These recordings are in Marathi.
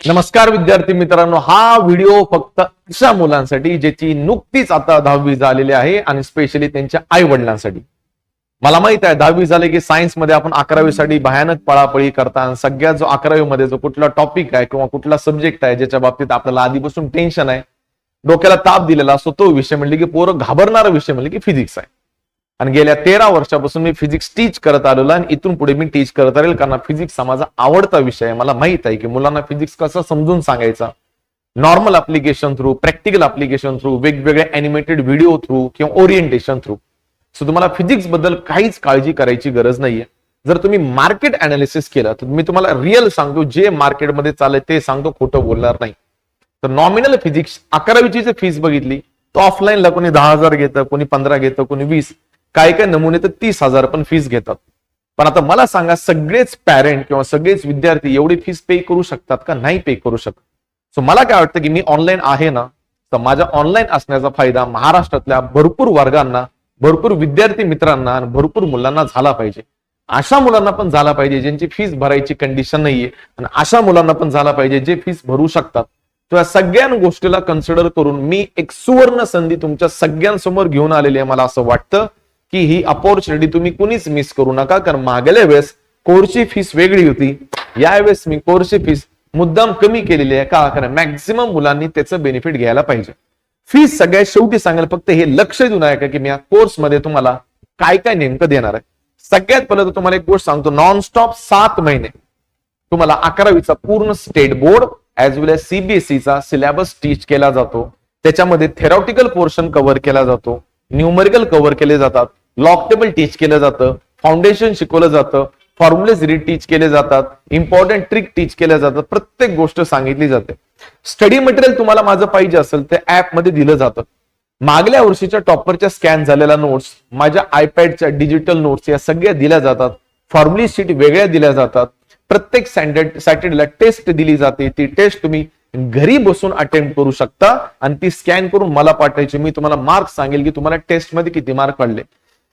नमस्कार विद्यार्थी मित्रांनो हा व्हिडिओ फक्त अशा मुलांसाठी ज्याची नुकतीच आता दहावी झालेली आहे आणि स्पेशली त्यांच्या आई वडिलांसाठी मला माहीत आहे दहावी झाले की सायन्समध्ये आपण अकरावीसाठी भयानक पळापळी करता आणि सगळ्यात जो अकरावी मध्ये जो कुठला टॉपिक आहे किंवा कुठला सब्जेक्ट आहे ज्याच्या बाबतीत आपल्याला आधीपासून टेन्शन आहे डोक्याला ताप दिलेला असतो तो विषय म्हणजे की पोरं घाबरणारा विषय म्हणजे की फिजिक्स आहे. आणि गेल्या तेरा वर्षापासून मी फिजिक्स टीच करत आलेलो आणि इथून पुढे मी टीच करत राहील कारण फिजिक्स हा माझा आवडता विषय आहे. मला माहीत आहे की मुलांना फिजिक्स कसं समजून सांगायचा. Normal application through practical application through वेगवेगळ्या अॅनिमेटेड व्हिडिओ थ्रू किंवा ओरिएंटेशन थ्रू सो तुम्हाला फिजिक्सबद्दल काहीच काळजी करायची गरज नाहीये. जर तुम्ही मार्केट अनालिसिस केलं तर मी तुम्हाला रिअल सांगतो जे मार्केटमध्ये चाललंय ते सांगतो खोटं बोलणार नाही. तर नॉमिनल फिजिक्स अकरावीची जर फीस बघितली तर ऑफलाईनला कोणी दहा हजार घेतं कोणी पंधरा घेतं कोणी वीस. काय काय नमुने तर तीस हजार पण फीस घेतात. पण आता मला सांगा सगळेच पॅरेंट किंवा सगळेच विद्यार्थी एवढी फीस पे करू शकतात का? नाही पे करू शकत. सो मला काय वाटतं की मी ऑनलाईन आहे ना तर माझ्या ऑनलाईन असण्याचा फायदा महाराष्ट्रातल्या भरपूर वर्गांना भरपूर विद्यार्थी मित्रांना आणि भरपूर मुलांना झाला पाहिजे. अशा मुलांना पण झाला पाहिजे ज्यांची फीस भरायची कंडिशन नाहीये आणि अशा मुलांना पण झाला पाहिजे जे फीस भरू शकतात. त्या सगळ्या गोष्टीला कन्सिडर करून मी एक सुवर्ण संधी तुमच्या सगळ्यांसमोर घेऊन आलेली आहे मला असं वाटतं. की ही अपॉर्च्युनिटी तुम्ही कुणीच मिस करू नका. कारण मागल्या वेळेस कोर्सची फीस वेगळी होती. यावेळेस मी कोर्सची फीस मुद्दाम कमी केलेली आहे. का? कारण मॅक्झिमम मुलांनी त्याचं बेनिफिट घ्यायला पाहिजे. फीस सगळ्यात शेवटी सांगेल फक्त हे लक्ष देऊन आहे का की मी या कोर्समध्ये तुम्हाला काय काय नेमकं देणार आहे. सगळ्यात पहिलं तर तुम्हाला एक गोष्ट सांगतो. नॉनस्टॉप सात महिने. तुम्हाला अकरावीचा पूर्ण state board as well as सीबीएसईचा syllabus teach केला जातो. त्याच्यामध्ये थेरॉटिकल पोर्शन कव्हर केला जातो. न्यूमरिकल कव्हर केले जातात. लॉक टेबल टीच केलं जातं फाउंडेशन शिकवलं जातं फॉर्म्युलेज रीड टीच केले जातात इम्पॉर्टंट ट्रिक टीच केल्या जातात प्रत्येक गोष्ट सांगितली जाते. स्टडी मटेरियल तुम्हाला माझं पाहिजे असेल ते ऍपमध्ये दिलं जातं. मागल्या वर्षीच्या टॉपरच्या स्कॅन झालेल्या नोट्स माझ्या आयपॅडच्या डिजिटल नोट्स या सगळ्या दिल्या जातात. फॉर्म्युली सीट वेगळ्या दिल्या जातात. प्रत्येक सॅटर्डेला टेस्ट दिली जाते. ती टेस्ट तुम्ही घरी बसून अटेम्प्ट करू शकता आणि ती स्कॅन करून मला पाठवायची. मी तुम्हाला मार्क सांगेल की तुम्हाला टेस्टमध्ये किती मार्क पडले.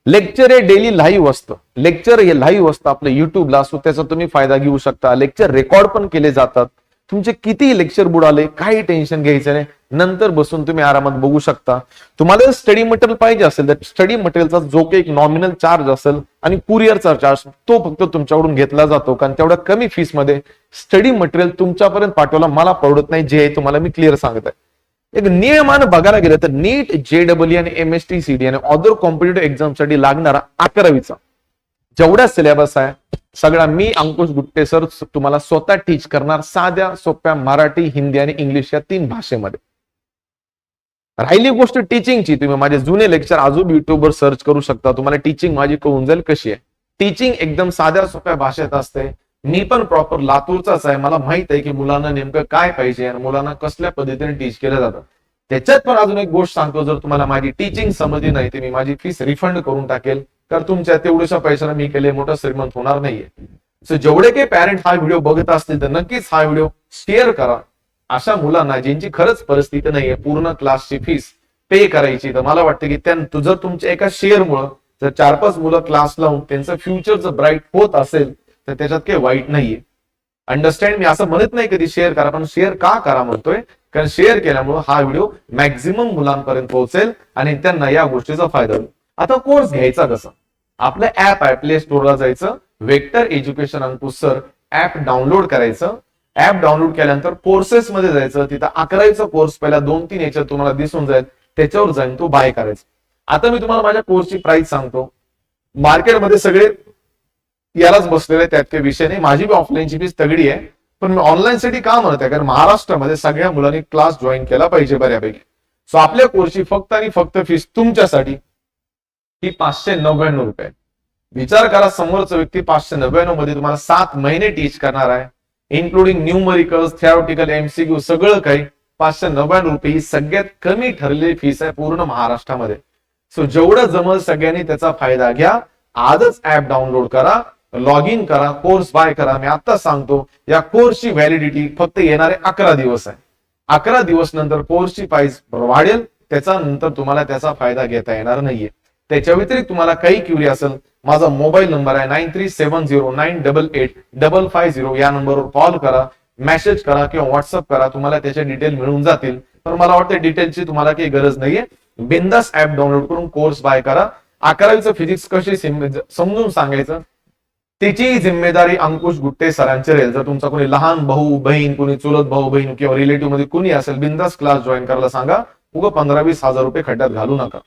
लेक्चर हे डेली लाईव्ह असतं. लेक्चर हे लाईव्ह असतं आपलं युट्यूबला असो त्याचा तुम्ही फायदा घेऊ शकता. लेक्चर रेकॉर्ड पण केले जातात. तुमचे किती लेक्चर बुडाले काही टेन्शन घ्यायचं नाही. नंतर बसून तुम्ही आरामात बघू शकता. तुम्हाला स्टडी मटेरियल पाहिजे असेल तर स्टडी मटेरियलचा जो काही एक नॉमिनल चार्ज असेल आणि कुरिअरचा चार्ज तो फक्त तुमच्याकडून घेतला जातो. कारण तेवढ्या कमी फीसमध्ये स्टडी मटेरियल तुमच्यापर्यंत पाठवायला मला परवडत नाही. जे आहे तुम्हाला मी क्लिअर सांगत आहे एक नियमानं बघायला गेलं तर नीट जे डब्ल्यू आणि M S T C D आणि अदर कॉम्पिटेटिव्ह एक्झामसाठी लागणारा अकरावीचा. जेवढा सिलेबस आहे सगळा मी अंकुश गुट्टे सर तुम्हाला स्वतः टीच करणार साध्या सोप्या मराठी हिंदी आणि इंग्लिश या तीन भाषेमध्ये. राहिली गोष्ट टीचिंगची तुम्ही माझे जुने लेक्चर अजून युट्यूबवर सर्च करू शकता. तुम्हाला टीचिंग माझी कळून जाईल कशी आहे. टीचिंग एकदम साध्या सोप्या भाषेत असते. मी पण प्रॉपर लातूरचाच आहे. मला माहीत आहे की मुलांना नेमकं काय पाहिजे आणि मुलांना कसल्या पद्धतीने टीच केलं जातं. त्याच्यात पण अजून एक गोष्ट सांगतो जर तुम्हाला माझी टीचिंग समजली नाही तर मी माझी फीस रिफंड करून टाकेल. तर तुमच्या तेवढ्याशा पैशाला मी केले मोठा श्रीमंत होणार नाहीये. सो जेवढे काही पॅरेंट हा व्हिडिओ बघत असतील तर नक्कीच हा व्हिडिओ शेअर करा. अशा मुलांना ज्यांची खरंच परिस्थिती नाहीये पूर्ण क्लासची फीस पे करायची तर मला वाटतं की त्या जर तुमच्या एका शेअरमुळं जर चार पाच मुलं क्लास लावून त्यांचं फ्युचर जर ब्राईट होत असेल तर त्याच्यात काही वाईट नाहीये. अंडरस्टँड मी असं म्हणत नाही कधी शेअर करा पण शेअर का करा म्हणतोय? कारण शेअर केल्यामुळे हा व्हिडिओ मॅक्झिमम मुलांपर्यंत पोहोचेल आणि त्यांना या गोष्टीचा फायदा होईल. आता कोर्स घ्यायचा कसा? आपलं ऍप आहे प्ले स्टोरला जायचं Vector education Ankush sir app download करायचं. ऍप डाउनलोड केल्यानंतर कोर्सेस मध्ये जायचं तिथं अकरावीचा कोर्स पहिला दोन तीन याच्यात तुम्हाला दिसून जाईल. त्याच्यावर जाईन तो बाय करायचा. आता मी तुम्हाला माझ्या कोर्सची प्राइस सांगतो. मार्केटमध्ये सगळे यालाच बसलेले त्यात काही विषय नाही. माझी बी ऑफलाईनची फीस तगडी आहे. पण मी ऑनलाईन साठी का म्हणत आहे कारण महाराष्ट्रामध्ये सगळ्या मुलांनी क्लास जॉईन केला पाहिजे बऱ्यापैकी. सो आपल्या कोर्सची फक्त आणि फक्त फीस तुमच्यासाठी ही पाचशे नव्याण्णव रुपये. विचार करा समोरचा व्यक्ती पाचशे नव्याण्णवमध्ये तुम्हाला सात महिने टीच करणार आहे. इन्क्लुडिंग न्यूमरिकल्स थेरोटिकल एमसीक्यू सगळं काही पाचशे नव्याण्णव रुपये ही सगळ्यात कमी ठरलेली फीस आहे पूर्ण महाराष्ट्रामध्ये. सो जेवढं जमल सगळ्यांनी त्याचा फायदा घ्या. आजच ऍप डाउनलोड करा. लॉग इन करा कोर्स बाय करा. मी आता सांगतो या कोर्सची व्हॅलिडिटी फक्त येणारे अकरा दिवस आहे. अकरा दिवस नंतर कोर्सची प्राइस वाढेल त्याचा नंतर तुम्हाला त्याचा फायदा घेता येणार नाहीये. त्याच्या व्यतिरिक्त तुम्हाला काही क्युरी असेल माझा मोबाईल नंबर आहे nine three seven zero nine double eight double five zero या नंबरवर कॉल करा मेसेज करा किंवा व्हॉट्सअप करा तुम्हाला त्याचे डिटेल मिळून जातील. पण मला वाटतं डिटेलची तुम्हाला काही गरज नाहीये. बिंदास ऍप डाउनलोड करून कोर्स बाय करा. अकरावीचं फिजिक्स कशी समजून सांगायचं? त्याची जिम्मेदारी अंकुश गुट्टे सरांची राहील. जर तुमचा कोणी लहान भाऊ बहीण कोणी चुलत भाऊ बहीण किंवा रिलेटिव्हमध्ये कुणी असेल बिंदास क्लास जॉईन करायला सांगा उगं पंधरा वीस हजार रुपये खड्ड्यात घालू नका.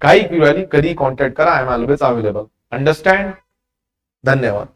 काही क्युरी कधी कॉन्टॅक्ट करा I am always available understand धन्यवाद.